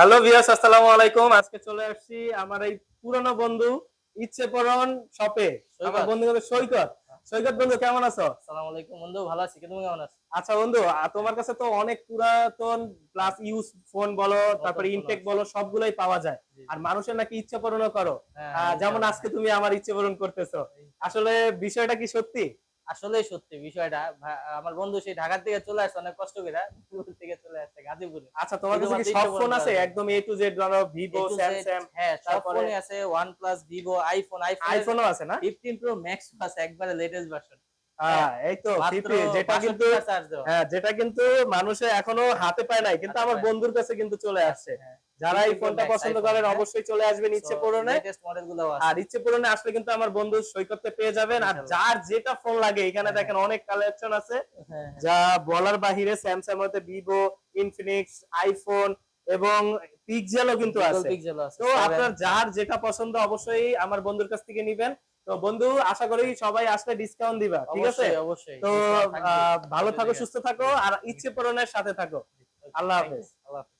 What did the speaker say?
Hello ভিয়াস আসসালামু আলাইকুম। আজকে চলে আসছি আমার এই পুরনো বন্ধু ইচ্ছে পরন শপে আমার বন্ধু কিন্তু সৈকত। সৈকত বন্ধু কেমন আছো? আসসালামু আলাইকুম বন্ধু ভালো আছি। তুমি কেমন আছো? আচ্ছা বন্ধু তোমার কাছে তো অনেক পুরাতন প্লাস ইউজ ফোন বলো তারপরে ইনটেক। বলো সবগুলোই পাওয়া যায়। আর মানুষের নাকি ইচ্ছে পূরণও করো। হ্যাঁ, যেমন আজকে তুমি আমার ইচ্ছে পূরণ করতেছো আসলে বিষয়টা কি সত্যি? আসলে সত্যি বিষয়টা আমার বন্ধু সেই ঢাকার থেকে চলে আসছে অনেক কষ্ট করে দূর থেকে চলে আসছে গাজীপুরে। আচ্ছা তোমার কাছে কি সব ফোন আছে? একদম এ টু জেড ধরো ভিভো স্যামসাং হ্যাঁ সব তারপরে- ফোনই আছে OnePlus ভিভো আইফোন আইফোন আইফোনও আছে না? 15 প্রো ম্যাক্স আছে একবারে লেটেস্ট ভার্সন এই তো যেটা কিন্তু হ্যাঁ যেটা কিন্তু মানুষে এখনও হাতে পায় নাই কিন্তু আমার বন্ধুর কাছে কিন্তু চলে আসছে। হ্যাঁ। যারা এই ফোনটা পছন্দ করেন হ্যাঁ। অবশ্যই চলে আসবেন ইচ্ছে পূরণে। আর ইচ্ছে পূরণে আসলে কিন্তু আমার বন্ধু সৈকতে পেয়ে যাবেন আর যার যেটা ফোন লাগে এখানে হ্যাঁ। দেখেন অনেক কালেকশন আছে। হ্যাঁ, যা বলার বাহিরে স্যামসাং মধ্যে ভিভো ইনফিনিক্স আইফোন এবং পিক্সেলও কিন্তু আছে। তো আপনার যার যেটা পছন্দ অবশ্যই আমার বন্ধুর কাছ থেকে নিবেন। তো বন্ধু আশা করি সবাই আসলে ডিসকাউন্ট দিবা ঠিক আছে? অবশ্যই তো ভালো থাকো সুস্থ থাকো আর ইচ্ছে পূরণের সাথে থাকো। আল্লাহ হাফেজ। আল্লাহ হাফেজ।